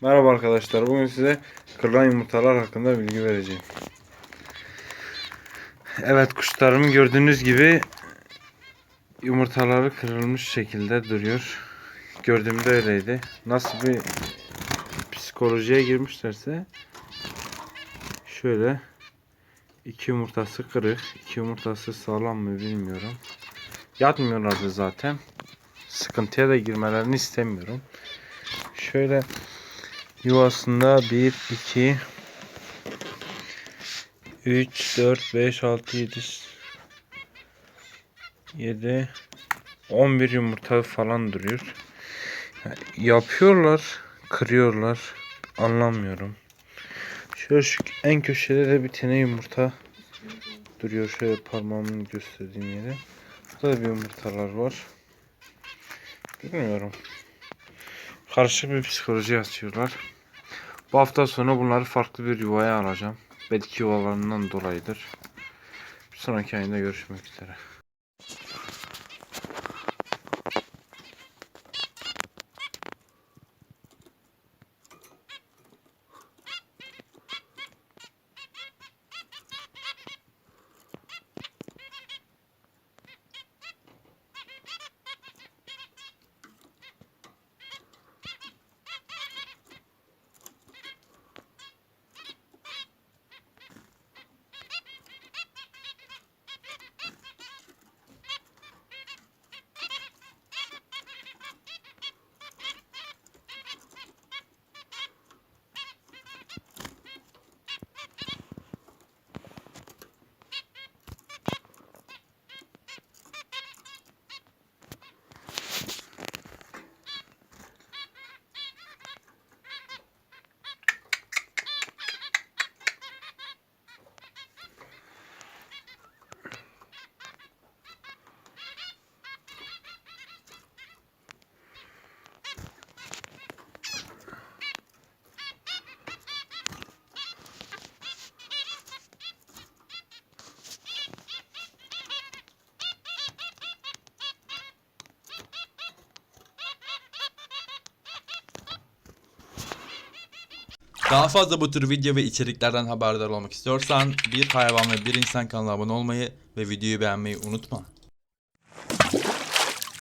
Merhaba arkadaşlar. Bugün size kırılan yumurtalar hakkında bilgi vereceğim. Evet kuşlarımın gördüğünüz gibi yumurtaları kırılmış şekilde duruyor. Gördüğümde öyleydi. Nasıl bir psikolojiye girmişlerse şöyle iki yumurtası kırık, iki yumurtası sağlam mı bilmiyorum. Yatmıyorlardı zaten. Sıkıntıya da girmelerini istemiyorum. Şöyle yuvasında 1, 2, 3, 4, 5, 6, 7, 7, 11 yumurta falan duruyor. Yapıyorlar, kırıyorlar. Anlamıyorum. Şöyle şu en köşede de bir tane yumurta duruyor. Şöyle parmağımın gösterdiğim yere. Burada da bir yumurtalar var. Bilmiyorum. Karışık bir psikoloji yaşıyorlar. Bu hafta sonu bunları farklı bir yuvaya alacağım. Belki yuvalarından dolayıdır. Bir sonraki ayında görüşmek üzere. Daha fazla bu tür video ve içeriklerden haberdar olmak istiyorsan bir hayvan ve bir insan kanalına abone olmayı ve videoyu beğenmeyi unutma.